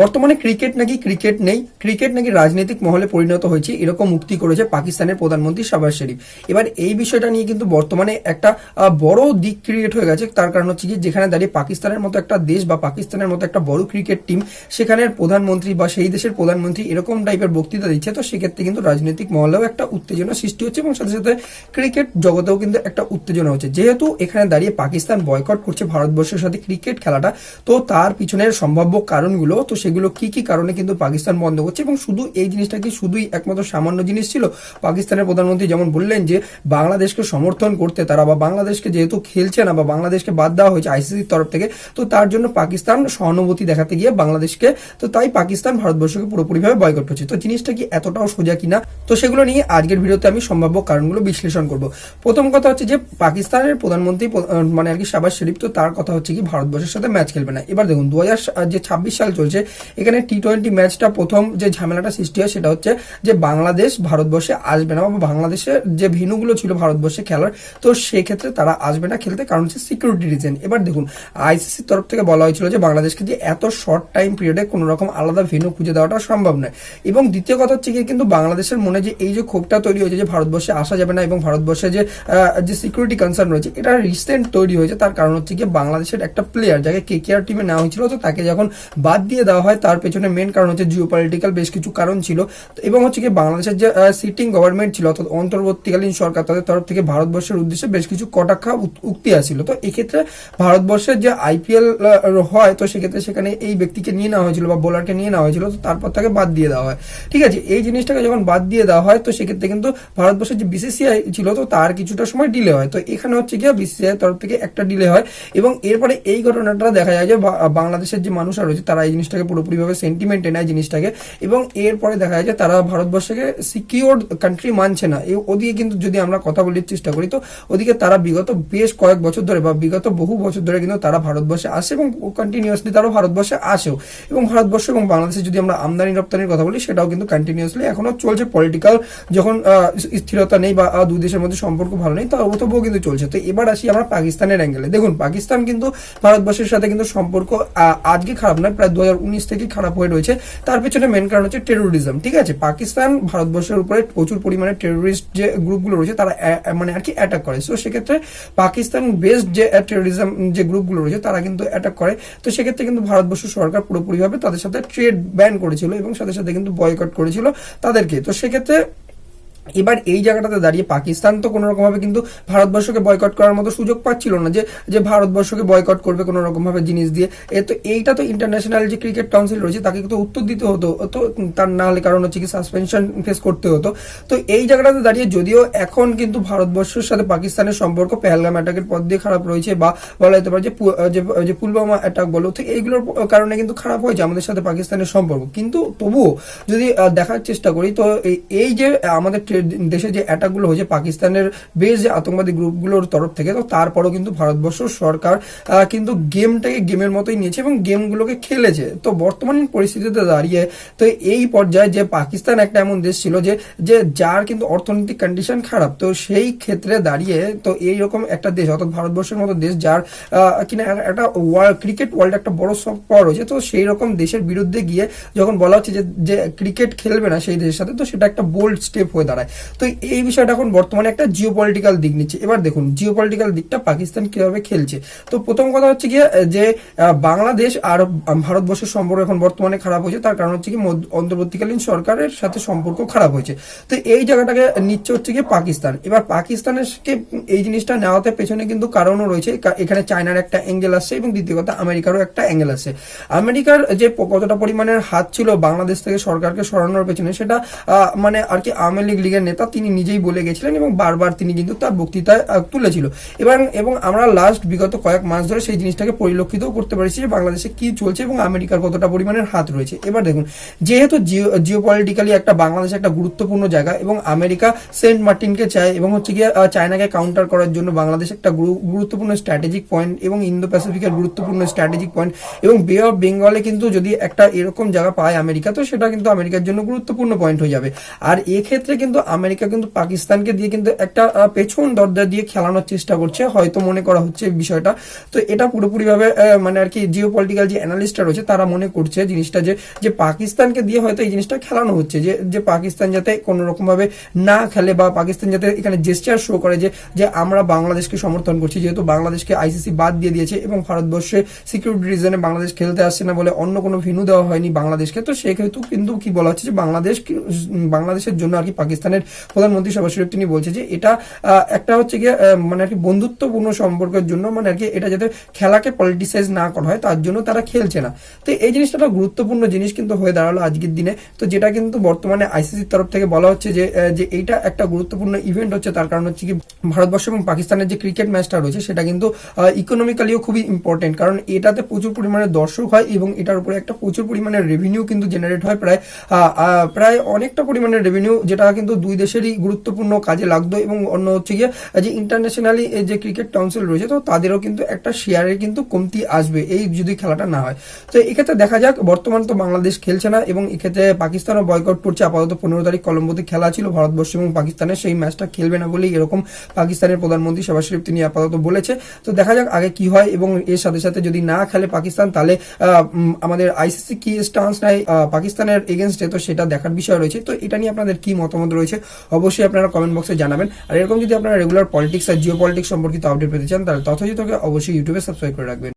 বর্তমানে ক্রিকেট নাকি ক্রিকেট নেই, ক্রিকেট নাকি রাজনৈতিক মহলে পরিণত হয়েছে, এরকম মুক্তি করেছে পাকিস্তানের প্রধানমন্ত্রী শাবাজ শরীফ। এবার এই বিষয়টা নিয়ে কিন্তু বর্তমানে একটা বড় দিক ক্রিয়েট হয়ে গেছে, তার কারণ হচ্ছে কি, যেখানে দাঁড়িয়ে পাকিস্তানের মতো একটা দেশ বা পাকিস্তানের মতো একটা বড় ক্রিকেট টিম সেখানের প্রধানমন্ত্রী বা সেই দেশের প্রধানমন্ত্রী এরকম টাইপের বক্তৃতা দিচ্ছে, তো সেক্ষেত্রে কিন্তু রাজনৈতিক মহলেও একটা উত্তেজনা সৃষ্টি হচ্ছে এবং সাথে সাথে ক্রিকেট জগতেও কিন্তু একটা উত্তেজনা হচ্ছে। যেহেতু এখানে দাঁড়িয়ে পাকিস্তান বয়কট করছে ভারতবর্ষের সাথে ক্রিকেট খেলাটা, তো তার পিছনের সম্ভাব্য কারণগুলো, তো সেগুলো কি কি কারণে কিন্তু পাকিস্তান বন্ধ করছে এবং শুধু এই জিনিসটা কি শুধুই একমাত্র সামান্য জিনিস ছিল? পাকিস্তানের প্রধানমন্ত্রী যেমন বললেন যে, বাংলাদেশকে সমর্থন করতে তারা বা বাংলাদেশকে যেহেতু খেলছে না বা বাংলাদেশকে বাদ দেওয়া হয়েছে আইসিসির তরফ থেকে, তো তার জন্য পাকিস্তান সহানুভূতি দেখাতে গিয়ে বাংলাদেশকে, তো তাই পাকিস্তান ভারতবর্ষকে পুরোপুরিভাবে বয়কট করছে। তো জিনিসটা কি এতটাও সোজা কিনা? তো সেগুলো নিয়ে আজকের ভিডিওতে আমি সম্ভাব্য কারণগুলো বিশ্লেষণ করব। প্রথম কথা হচ্ছে যে, পাকিস্তানের প্রধানমন্ত্রী মানে আর কি শাবাজ শরীফ, তো তার কথা হচ্ছে কি ভারতবর্ষের সাথে ম্যাচ খেলবে না। এবার দেখুন দু হাজার যে ছাব্বিশ সাল চলছে এখানে টি টোয়েন্টি ম্যাচটা প্রথম যে ঝামেলাটা সৃষ্টি হয় সেটা হচ্ছে যে বাংলাদেশ ভারতবর্ষে আসবে না, বা বাংলাদেশের যে ভেনুগুলো ছিল ভারতবর্ষে খেলার, তো সেক্ষেত্রে তারা আসবে না খেলতে কারণ হচ্ছে সিকিউরিটি রিজন এবার দেখুন আইসিসির তরফ থেকে বলা হয়েছিল যে বাংলাদেশকে যে এত শর্ট টাইম পিরিয়ডে কোনো রকম আলাদা ভেনু খুঁজে দেওয়াটা সম্ভব নয়। এবং দ্বিতীয় কথা হচ্ছে কি, কিন্তু বাংলাদেশের মনে যে এই যে ক্ষোভটা তৈরি হয়েছে যে ভারতবর্ষে আসা যাবে না এবং ভারতবর্ষে যে যে সিকিউরিটি কনসার্ন রয়েছে, এটা রিসেন্ট তৈরি হয়েছে, তার কারণ হচ্ছে গিয়ে বাংলাদেশের একটা প্লেয়ার যাকে কে কে আর টিমে নেওয়া হয়েছিল, তো তাকে যখন বাদ দিয়ে হয়, তার পেছনে মেন কারণ হচ্ছে জিও পলিটিক্যাল বেশ কিছু কারণ ছিল। এবং হচ্ছে কি বাংলাদেশের যে সিটিং গভর্নমেন্ট ছিল, অর্থাৎ অন্তর্বর্তীকালীন সরকার, তাদের তরফ থেকে ভারতবর্ষের উদ্দেশ্যে বেশ কিছু কটাক্ষা উক্তি আসছিল তো এক্ষেত্রে ভারতবর্ষের যে আইপিএল হয়, তো সেক্ষেত্রে সেখানে এই ব্যক্তিকে নিয়ে নেওয়া হয়েছিল বা বোলারকে নিয়ে নেওয়া হয়েছিল, তো তারপর তাকে বাদ দিয়ে দেওয়া হয়। ঠিক আছে, এই জিনিসটাকে যখন বাদ দিয়ে দেওয়া হয়, তো সেক্ষেত্রে কিন্তু ভারতবর্ষের যে বিসিসিআই ছিল, তো তার কিছুটা সময় ডিলে হয়। তো এখানে হচ্ছে গিয়ে বিসিসিআই তরফ থেকে একটা ডিলে হয় এবং এরপরে এই ঘটনাটা দেখা যায় যে বাংলাদেশের যে মানুষরা রয়েছে, তারা এই জিনিসটাকে পুরোপুরিভাবে সেন্টিমেন্টে নেয় জিনিসটাকে। এবং এরপরে দেখা যায় যে তারা ভারতবর্ষকে সিকিউর কান্ট্রি মানছে না। এই ওদিকে কিন্তু যদি আমরা কথা বলার চেষ্টা করি, তো ওদিকে তারা বিগত বেশ কয়েক বছর ধরে বা বিগত বহু বছর ধরে কিন্তু তারা ভারতবর্ষে আসে এবং কন্টিনিউয়াসলি তারা ভারতবর্ষে আসেও। এবং ভারতবর্ষ এবং বাংলাদেশে যদি আমরা আমদানি রপ্তানির কথা বলি, সেটাও কিন্তু কন্টিনিউয়াসলি এখনও চলছে পলিটিক্যাল যখন স্থিরতা নেই বা দুই দেশের মধ্যে সম্পর্ক ভালো নেই তবু তবুও কিন্তু চলছে। তো এবার আসি আমরা পাকিস্তানের অ্যাঙ্গেলে দেখুন, পাকিস্তান কিন্তু ভারতবর্ষের সাথে কিন্তু সম্পর্ক আজকে খারাপ নয়, প্রায় দু হাজার থেকে খারাপ হয়ে রয়েছে। তার পেছনে মেন কারণ হচ্ছে টেরোরিজম ঠিক আছে? পাকিস্তান ভারতবর্ষের উপরে প্রচুর পরিমাণে টেরোরিস্ট যে গ্রুপগুলো রয়েছে, তারা মানে আর কি অ্যাটাক করে। সো সেক্ষেত্রে পাকিস্তান বেসড যে টেরোরিজম যে গ্রুপগুলো রয়েছে, তারা কিন্তু অ্যাটাক করে। তো সেক্ষেত্রে কিন্তু ভারতবর্ষ সরকার পুরোপুরিভাবে তাদের সাথে ট্রেড ব্যান করেছিল এবং সাথে সাথে কিন্তু বয়কট করেছিল তাদেরকে। তো সেক্ষেত্রে এবার এই জায়গাটাতে দাঁড়িয়ে পাকিস্তান তো কোনো রকমভাবে কিন্তু ভারতবর্ষকে বয়কট করার মতো সুযোগ পাচ্ছিল না যে যে ভারতবর্ষকে বয়কট করবে কোনো রকম ভাবে জিনিস দিয়ে। এ তো এইটা তো ইন্টারন্যাশনাল যে ক্রিকেট কাউন্সিল রয়েছে তাকে তো উত্তর দিতে হতো, তো তার না হলে কারণ হচ্ছে কি সাসপেনশন ফেস করতে হতো। তো এই জায়গাটাতে দাঁড়িয়ে যদিও এখন কিন্তু ভারতবর্ষের সাথে পাকিস্তানের সম্পর্ক পেহেলগাম অ্যাটাকের পর দিয়ে খারাপ রয়েছে বা বলা যেতে পারে যে পুলওয়ামা অ্যাটাক বলো, তো এইগুলোর কারণে কিন্তু খারাপ হয়েছে আমাদের সাথে পাকিস্তানের সম্পর্ক। কিন্তু তবুও যদি দেখার চেষ্টা করি, তো এই- যে আমাদের দেশে যে অ্যাটাকগুলো হয়েছে, পাকিস্তানের বেশ যে আতঙ্কবাদী গ্রুপগুলোর তরফ থেকে, তো তারপরও কিন্তু ভারতবর্ষ সরকার কিন্তু গেমটাকে গেমের মতোই নিয়েছে এবং গেমগুলোকে খেলেছে। তো বর্তমান পরিস্থিতিতে দাঁড়িয়ে, তো এই পর্যায়ে যে পাকিস্তান একটা এমন দেশ ছিল যে যে যার কিন্তু অর্থনৈতিক কন্ডিশন খারাপ, তো সেই ক্ষেত্রে দাঁড়িয়ে, তো এইরকম একটা দেশ, অর্থাৎ ভারতবর্ষের মতো দেশ যার কিনা একটা ওয়ার্ল্ড ক্রিকেট ওয়ার্ল্ড একটা বড় সফট পাওয়ার রয়েছে, তো সেই রকম দেশের বিরুদ্ধে গিয়ে যখন বলা হচ্ছে যে যে ক্রিকেট খেলবে না সেই দেশের সাথে, তো সেটা একটা বোল্ড স্টেপ হয়ে দাঁড়ায়। তো এই বিষয়টা এখন বর্তমানে একটা জিও পলিটিক্যাল দিক নিচ্ছে। এবার দেখুন জিও পলিটিক্যাল দিকটা পাকিস্তান কীভাবে খেলছে? তো প্রথম কথা হচ্ছে আহ, যে বাংলাদেশ আর ভারতবর্ষের সম্পর্ক এখন বর্তমানে খারাপ হয়েছে। তার কারণ হচ্ছে কি অন্তর্বর্তীকালীন সরকারের সাথে সম্পর্ক খারাপ হয়েছে। তো এই জায়গাটাকে নিচ্ছে হচ্ছে কি পাকিস্তান। এবার পাকিস্তানের কে এই জিনিসটা নেওয়াতে পেছনে কিন্তু কারণও রয়েছে। এখানে চায়নার একটা অ্যাঙ্গেল আসছে এবং দ্বিতীয় কথা আমেরিকারও একটা অ্যাঙ্গেল আছে আমেরিকার যে কতটা পরিমাণের হাত ছিল বাংলাদেশ থেকে সরকারকে সরানোর পেছনে সেটা মানে আর কি আওয়ামী লীগ লীগের নেতা তিনি নিজেই বলে গেছিলেন এবং বারবার তিনি কিন্তু তার বক্তৃতায় তুলেছিল। এবং এবং আমরা লাস্ট বিগত কয়েক মাস ধরে সেই জিনিসটাকে পরিলক্ষিতও করতে পারছি যে বাংলাদেশে কি চলছে এবং আমেরিকার কতটা পরিমাণের হাত রয়েছে। এবার দেখুন, যেহেতু জিও পলিটিক্যালি একটা বাংলাদেশ একটা গুরুত্বপূর্ণ জায়গা এবং আমেরিকা সেন্ট মার্টিনকে চায় এবং হচ্ছে গিয়ে চায়নাকে কাউন্টার করার জন্য বাংলাদেশ একটা গুরু- গুরুত্বপূর্ণ স্ট্র্যাটেজিক পয়েন্ট এবং ইন্দো প্যাসিফিকের গুরুত্বপূর্ণ স্ট্র্যাটেজিক পয়েন্ট এবং বে অফ বেঙ্গলে কিন্তু যদি একটা এরকম জায়গা পায় আমেরিকা, তো সেটা কিন্তু আমেরিকার জন্য গুরুত্বপূর্ণ পয়েন্ট হয়ে যাবে। আর এক্ষেত্রে কিন্তু আমেরিকা কিন্তু পাকিস্তানকে দিয়ে কিন্তু একটা পেছন দরজা দিয়ে খেলানোর চেষ্টা করছে, হয়তো মনে করা হচ্ছে বিষয়টা। তো এটা পুরোপুরিভাবে মানে আর কি জিও পলিটিক্যাল যে অ্যানালিস্টরা রয়েছে, তারা মনে করছে জিনিসটা যে যে পাকিস্তানকে দিয়ে হয়তো এই জিনিসটা খেলানো হচ্ছে, যে যে পাকিস্তান যাতে কোনো রকম ভাবে না খেলে বা পাকিস্তান যাতে এখানে জেস্টার শো করে যে যে আমরা বাংলাদেশকে সমর্থন করছি, যেহেতু বাংলাদেশকে আইসিসি বাদ দিয়ে দিয়েছে এবং ভারতবর্ষে সিকিউরিটি রিজনে বাংলাদেশ খেলতে আসছে না বলে অন্য কোনো ভেনু দেওয়া হয়নি বাংলাদেশকে, তো সেক্ষেত্রে কিন্তু কি বলা হচ্ছে যে বাংলাদেশ বাংলাদেশের জন্য আর কি পাকিস্তানের প্রধানমন্ত্রী সভা শরীফ তিনি বলছে যে এটা একটা হচ্ছে গিয়ে মানে আর কি বন্ধুত্বপূর্ণ সম্পর্কের জন্য মানে আর কি এটা যাতে খেলাকে পলিটিসাইজ না করা হয়, তার জন্য তারা খেলছে না। তো এই জিনিসটা একটা গুরুত্বপূর্ণ জিনিস কিন্তু হয়ে দাঁড়াল আজকের দিনে। তো যেটা কিন্তু বর্তমানে আইসিসির তরফ থেকে বলা হচ্ছে যে যে এইটা একটা গুরুত্বপূর্ণ ইভেন্ট হচ্ছে, তার কারণ হচ্ছে কি ভারতবর্ষ এবং পাকিস্তানের যে ক্রিকেট ম্যাচটা রয়েছে, সেটা কিন্তু ইকোনমিক্যালিও খুবই ইম্পর্টেন্ট কারণ এটাতে প্রচুর পরিমাণে দর্শক হয় এবং এটার উপরে একটা প্রচুর পরিমাণে রেভিনিউ কিন্তু জেনারেট হয়। প্রায় প্রায় অনেকটা পরিমাণে রেভিনিউ যেটা কিন্তু দুই দেশেরই গুরুত্বপূর্ণ কাজে লাগতো এবং অন্য হচ্ছে গিয়ে যে ইন্টারন্যাশনালি যে ক্রিকেট কাউন্সিল রয়েছে, তো তাদেরও কিন্তু একটা শেয়ারের কিন্তু কমতি আসবে, এই যদি খেলাটা না হয়। তো এক্ষেত্রে দেখা যাক, বর্তমান তো বাংলাদেশ খেলছে না এবং এক্ষেত্রে পাকিস্তানও বয়কট করছে। আপাতত পনেরো তারিখ কলম্বোতে খেলা ছিল, ভারতবর্ষ এবং পাকিস্তানের সেই ম্যাচটা খেলবে না বলেই এরকম পাকিস্তানের প্রধানমন্ত্রী শেবাজ শরীফ তিনি আপাতত বলেছে। তো দেখা যাক আগে কি হয় এবং এর সাথে সাথে যদি না খেলে পাকিস্তান, তাহলে আমাদের আইসিসি কি স্টান্স নেয় পাকিস্তানের এগেনস্টে তো সেটা দেখার বিষয় রয়েছে। তো এটা নিয়ে আপনাদের কি মতামত রয়েছে? অবশ্যই আপনারা কমেন্ট বক্সে জানাবেন। আর এরকম যদি আপনারা রেগুলার পলিটিক্স আর জিও পলিটিক্স সম্পর্কিত আপডেট পেতে চান, তাহলে তথাযথ অবশ্যই ইউটিউবে সাবস্ক্রাইব করে রাখবেন।